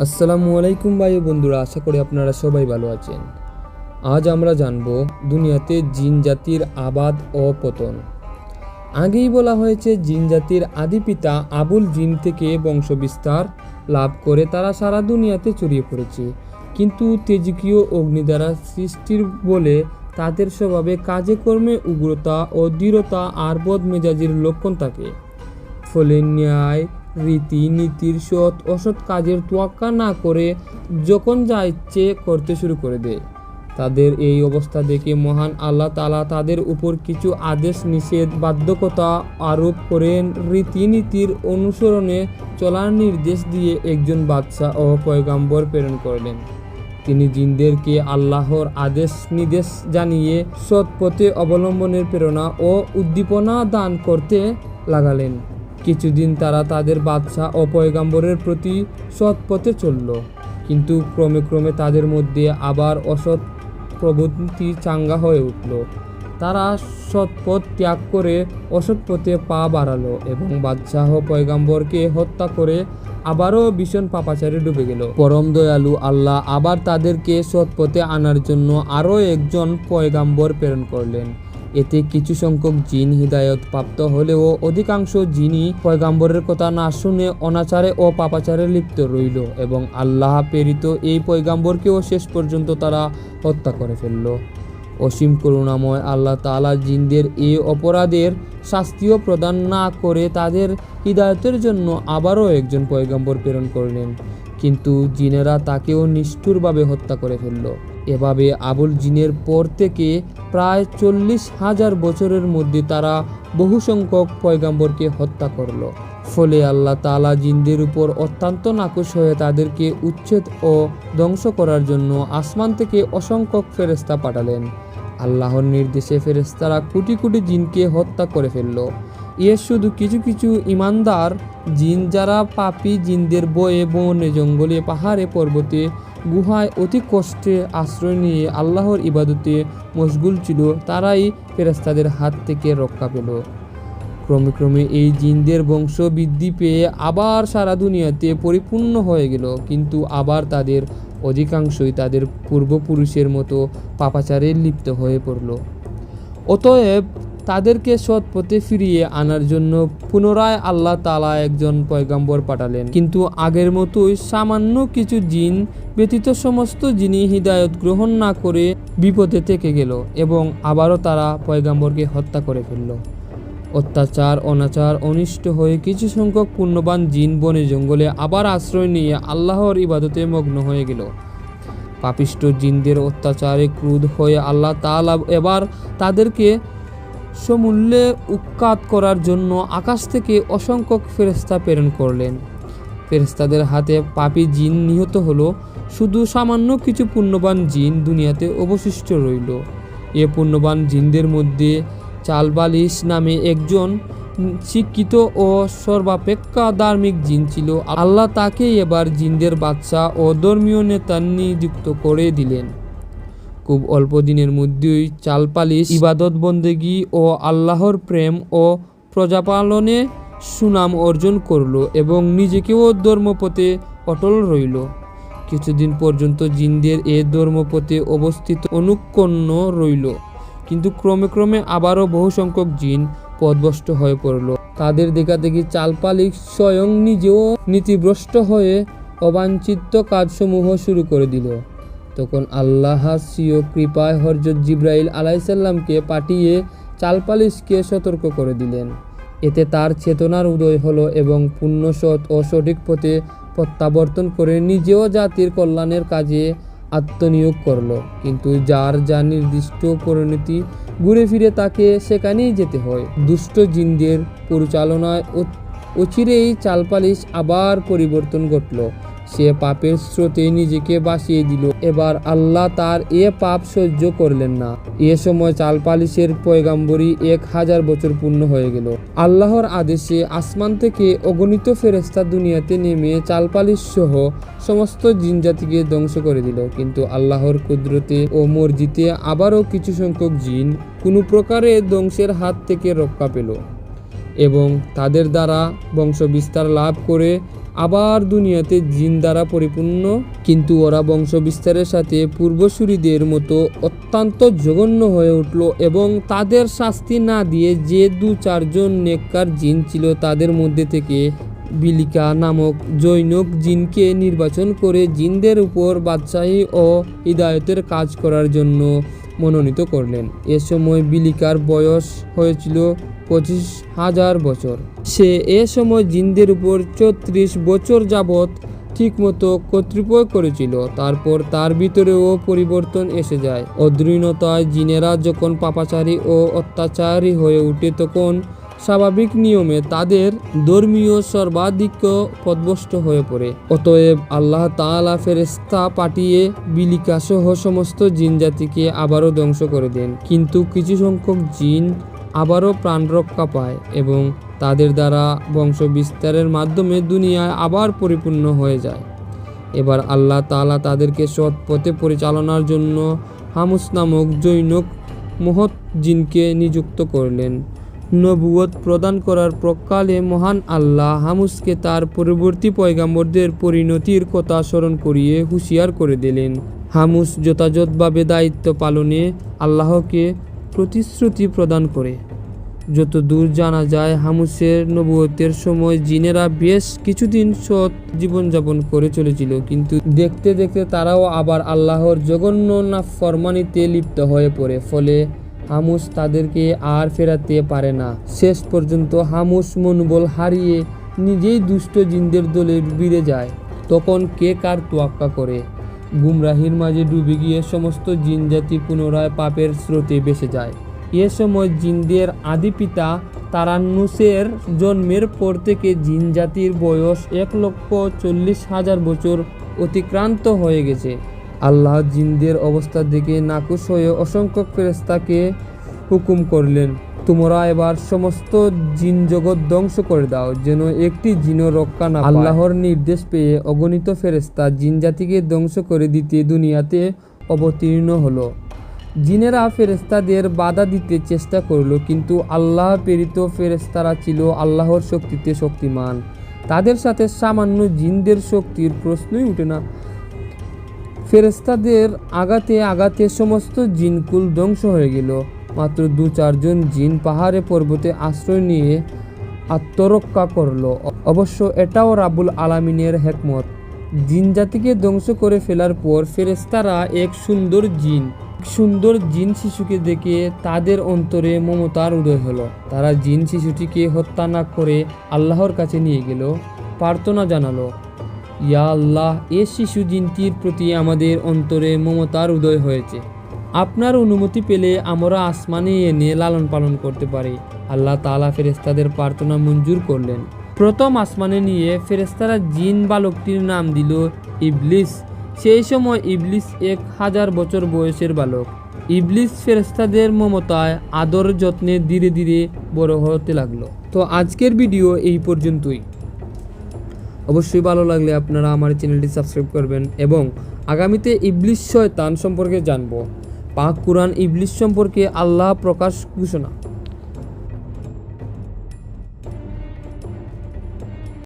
আসসালামু আলাইকুম ভাই বন্ধুরা, আশা করি আপনারা সবাই ভালো আছেন। আজ আমরা জানব দুনিয়াতে জিন জাতির আবাদ ও পতন। আগেই বলা হয়েছে, জিন জাতির আদি পিতা আবুল জিন থেকে বংশবিস্তার লাভ করে তারা সারা দুনিয়াতে ছড়িয়ে পড়েছে। কিন্তু তেজকীয় অগ্নি দ্বারা সৃষ্টির বলে তাদের স্বভাবে কাজে কর্মে উগ্রতা ও দৃঢ়তা আর বদ মেজাজির লক্ষণ থাকে। ফলে ন্যায় রীতি নীতির সৎ অসৎ কাজের তোয়াক্কা না করে যখন যা ইচ্ছে করতে শুরু করে দেয়। তাদের এই অবস্থা দেখে মহান আল্লাহ তালা তাদের উপর কিছু আদেশ, নিষেধ, বাধ্যকতা আরোপ করেন। রীতিনীতির অনুসরণে চলার নির্দেশ দিয়ে একজন বাদশাহ ও পয়গাম্বর প্রেরণ করলেন। তিনি জিনদেরকে আল্লাহর আদেশ, নির্দেশ জানিয়ে সৎ পথে অবলম্বনের প্রেরণা ও উদ্দীপনা দান করতে লাগালেন। কিছুদিন তারা তাদের বাদশাহ ও পয়গাম্বরের প্রতি সৎ পথে চলল। কিন্তু ক্রমে ক্রমে তাদের মধ্যে আবার অসৎ প্রবৃত্তি চাঙ্গা হয়ে উঠল। তারা সৎ পথ ত্যাগ করে অসৎ পথে পা বাড়ালো এবং বাদশাহ পয়গাম্বরকে হত্যা করে আবারও ভীষণ পাপাচারে ডুবে গেল। পরম দয়ালু আল্লাহ আবার তাদেরকে সৎ পথে আনার জন্য আরও একজন পয়গাম্বর প্রেরণ করলেন। এতে কিছু সংখ্যক জিন হৃদায়ত প্রাপ্ত হলেও অধিকাংশ জিনই পয়গাম্বরের কথা না শুনে অনাচারে ও পাপাচারে লিপ্ত রইল এবং আল্লাহ প্রেরিত এই পয়গাম্বরকেও শেষ পর্যন্ত তারা হত্যা করে ফেলল। অসীম করুণাময় আল্লাহ তাআলা জিনদের এই অপরাধের শাস্তিও প্রদান না করে তাদের হৃদায়তের জন্য আবারও একজন পয়গাম্বর প্রেরণ করলেন। কিন্তু জিনেরা তাকেও নিষ্ঠুরভাবে হত্যা করে ফেলল। এভাবে আবুল জিনের পর থেকে প্রায় চল্লিশ হাজার বছরের মধ্যে তারা বহু সংখ্যক পয়গাম্বরকে হত্যা করল। ফলে আল্লাহ তাআলা জিনদের উপর অত্যন্ত নাকুশ হয়ে তাদেরকে উচ্ছেদ ও ধ্বংস করার জন্য আসমান থেকে অসংখ্যক ফেরেস্তা পাঠালেন। আল্লাহর নির্দেশে ফেরেস্তারা কোটি কোটি জিনকে হত্যা করে ফেলল। এর শুধু কিছু কিছু ইমানদার, জিন যারা পাপী জিনদের বয়ে বনে, জঙ্গলে, পাহাড়ে, পর্বতে, গুহায় অতি কষ্টে আশ্রয় নিয়ে আল্লাহর ইবাদতে মশগুল ছিল, তারাই ফেরেস্তাদের হাত থেকে রক্ষা পেল। ক্রমে ক্রমে এই জিনদের বংশ বৃদ্ধি পেয়ে আবার সারা দুনিয়াতে পরিপূর্ণ হয়ে গেল, কিন্তু আবার তাদের অধিকাংশই তাদের পূর্বপুরুষের মতো পাপাচারে লিপ্ত হয়ে পড়ল। অতএব তাদেরকে সৎ পথে ফিরিয়ে আনার জন্য পুনরায় আল্লাহ তালা একজন পয়গাম্বর পাঠালেন। কিন্তু আগের মতোই সামান্য কিছু জিন ব্যতীত সমস্ত জিনই হৃদায়ত গ্রহণ না করে বিপদে থেকে গেল এবং আবারও তারা পয়গাম্বরকে হত্যা করে ফেলল। অত্যাচার, অনাচার, অনিষ্ট হয়ে কিছু সংখ্যক পুণ্যবান জিন বনে জঙ্গলে আবার আশ্রয় নিয়ে আল্লাহর ইবাদতে মগ্ন হয়ে গেল। পাপিষ্ট জিনদের অত্যাচারে ক্রুদ্ধ হয়ে আল্লাহ তালা এবার তাদেরকে সমূল্যে উৎকাত করার জন্য আকাশ থেকে অসংখ্য ফেরেস্তা প্রেরণ করলেন। ফেরেস্তাদের হাতে পাপী জিন নিহত হলো, শুধু সামান্য কিছু পুণ্যবান জিন দুনিয়াতে অবশিষ্ট রইল। এ পুণ্যবান জিনদের মধ্যে চালবালিশ নামে একজন শিক্ষিত ও সর্বাপেক্ষা ধার্মিক জিন ছিল। আল্লাহ তাকে এবার জিনদের বাচ্চা ও ধর্মীয় নেতা নিযুক্ত করে দিলেন। খুব অল্প দিনের মধ্যেই চালপালিশ, ইবাদত বন্দেগী ও আল্লাহর প্রেম ও প্রজাপালনে সুনাম অর্জন করল এবং নিজেকেও ধর্মপথে অটল রইল। কিছুদিন পর্যন্ত জিনদের এ ধর্মপথে অবস্থিত অনুকন্ন রইল, কিন্তু ক্রমে ক্রমে আবারও বহু সংখ্যক জিন পদভষ্ট হয়ে পড়ল। তাদের দেখা দেখি চালপালিক স্বয়ং নিজেও নীতিভ্রষ্ট হয়ে অবাঞ্ছিত কাজসমূহ শুরু করে দিল। তখন আল্লাহ সিও কৃপায় হরজত জিব্রাইল আলাইসাল্লামকে পাঠিয়ে চালপালিশকে সতর্ক করে দিলেন। এতে তার চেতনার উদয় হলো এবং পুণ্য সৎ ও সঠিক পথে প্রত্যাবর্তন করে নিজেও জাতির কল্যাণের কাজে আত্মনিয়োগ করল। কিন্তু যার যা নির্দিষ্ট পরিণতি ঘুরে ফিরে তাকে সেখানেই যেতে হয়। দুষ্ট জিনদের পরিচালনায় অচিরেই চালপালিশ আবার পরিবর্তন ঘটল। সে পাপের স্রোতে নিজেকে বাসিয়ে দিল। এবার আল্লাহ তার এ পাপ সহ্য করলেন না। এ সময় চালপালিশের পয়গাম্বরী এক হাজার বছর পূর্ণ হয়ে গেল। আল্লাহর আদেশে আসমান থেকে অগণিত ফেরেস্তা দুনিয়াতে নেমে চালপালিশ সহ সমস্ত জিনজাতিকে ধ্বংস করে দিল। কিন্তু আল্লাহর কুদরতে ও মর্জিতে আবারও কিছু সংখ্যক জিন কোনো প্রকারে ধ্বংসের হাত থেকে রক্ষা পেল এবং তাদের দ্বারা বংশ বিস্তার লাভ করে আবার দুনিয়াতে জিন দ্বারা পরিপূর্ণ। কিন্তু ওরা বংশ বিস্তারের সাথে পূর্বসূরিদের মতো অত্যন্ত জঘন্য হয়ে উঠল এবং তাদের শাস্তি না দিয়ে যে দু চারজন নেককার জিন ছিল তাদের মধ্যে থেকে বিলিকা নামক জৈনক জিনকে নির্বাচন করে জিনদের উপর বাদশাহী ও হৃদায়তের কাজ করার জন্য মনোনীত করলেন। এ সময় বিলিকার বয়স হয়েছিল পঁচিশ হাজার বছর। সে এ সময় জিনদের উপর চৌত্রিশ বছর যাবৎ ঠিকমতো কর্তৃপক্ষ করেছিল। তারপর তার ভিতরেও পরিবর্তন এসে যায়। অদ্রীনতায় জিনেরা যখন পাপাচারী ও অত্যাচারী হয়ে উঠে, তখন স্বাভাবিক নিয়মে তাদের ধর্মীয় সর্বাধিক্য পদভষ্ট হয়ে পড়ে। অতএব আল্লাহ তাআলা ফেরেস্তা পাঠিয়ে বিলিকা সহ সমস্ত জিন জাতিকে আবারও ধ্বংস করে দেন। কিন্তু কিছু সংখ্যক জিন আবারও প্রাণ রক্ষা পায় এবং তাদের দ্বারা বংশ বিস্তারের মাধ্যমে দুনিয়ায় আবার পরিপূর্ণ হয়ে যায়। এবার আল্লাহ তালা তাদেরকে সৎ পথে পরিচালনার জন্য হামুস নামক জৈনক মহৎ জিনকে নিযুক্ত করলেন। নবুয়ত প্রদান করার প্রকালে মহান আল্লাহ হামুসকে তার পরবর্তী পয়গাম্বরদের পরিণতির কথা স্মরণ করিয়ে হুঁশিয়ার করে দিলেন। হামুস যথাযথভাবে দায়িত্ব পালনে আল্লাহকে প্রতিশ্রুতি প্রদান করে। যত দূর জানা যায়, হামুসের নবুয়তের সময় জিনেরা বেশ কিছুদিন সৎ জীবনযাপন করে চলেছিল, কিন্তু দেখতে দেখতে তারাও আবার আল্লাহর জঘন্য না ফরমানিতে লিপ্ত হয়ে পড়ে। ফলে হামুস তাদেরকে আর ফেরাতে পারে না। শেষ পর্যন্ত হামুস মনোবল হারিয়ে নিজেই দুষ্ট জিনদের দলে বিড়ে যায়। তখন কে কার তোয়াক্কা করে? গুমরাহির মাঝে ডুবে গিয়ে সমস্ত জিন জাতি পুনরায় পাপের স্রোতে ভেসে যায়। এ সময় জিনদের আদি পিতা তারান্নুসের জন্মের পর থেকে জিন জাতির বয়স এক লক্ষ চল্লিশ হাজার বছর অতিক্রান্ত হয়ে গেছে। আল্লাহ জিনদের অবস্থা দেখে নাকুশ হয়ে অসংখ্য ফেরেস্তাকে হুকুম করলেন তোমরা এবার সমস্ত জিন জগৎ ধ্বংস করে দাও যেন একটি জিনও রক্ষা না আল্লাহর নির্দেশ পেয়ে অগণিত ফেরেস্তা জিন জাতিকে ধ্বংস করে দিতে দুনিয়াতে অবতীর্ণ হলো। জিনেরা ফেরেস্তাদের বাধা দিতে চেষ্টা করল কিন্তু আল্লাহ প্রেরিত ফেরেস্তারা ছিল আল্লাহর শক্তিতে শক্তিমান। তাদের সাথে সামান্য জিনদের শক্তির প্রশ্নই উঠে না। ফেরেস্তাদের আঘাতে আঘাতে সমস্ত জিনকুল ধ্বংস হয়ে গেল। মাত্র দু চারজন জিন পাহাড়ে পর্বতে আশ্রয় নিয়ে আত্মরক্ষা করল। অবশ্য এটাও রাবুল আলামিনের হেকমত। জিন জাতিকে ধ্বংস করে ফেলার পর ফেরেস্তারা এক সুন্দর জিন সুন্দর জিন শিশুকে দেখে তাদের অন্তরে মমতার উদয় হলো। তারা জিন শিশুটিকে হত্যা না করে আল্লাহর কাছে নিয়ে গেল, প্রার্থনা জানালো, ইয়া আল্লাহ, এ শিশু জিনটির প্রতি আমাদের অন্তরে মমতার উদয় হয়েছে। আপনার অনুমতি পেলে আমরা আসমানে এনে লালন পালন করতে পারি। আল্লাহ তালা ফেরেস্তাদের প্রার্থনা মঞ্জুর করলেন। প্রথম আসমানে নিয়ে ফেরেস্তারা জিন বালকটির নাম দিল ইবলিস। সেই সময় ইবলিস এক হাজার বছর বয়সের বালক ইবলিস ফেরেস্তাদের মমতায় আদর যত্নে ধীরে ধীরে বড় হতে লাগল। তো আজকের ভিডিও এই পর্যন্তই। অবশ্যই ভালো লাগলে আপনারা আমার চ্যানেলটি সাবস্ক্রাইব করবেন এবং আগামীতে ইবলিশ শয়তান সম্পর্কে জানব। পাক কুরআন ইবলিশ সম্পর্কে আল্লাহ প্রকাশ ঘোষণা।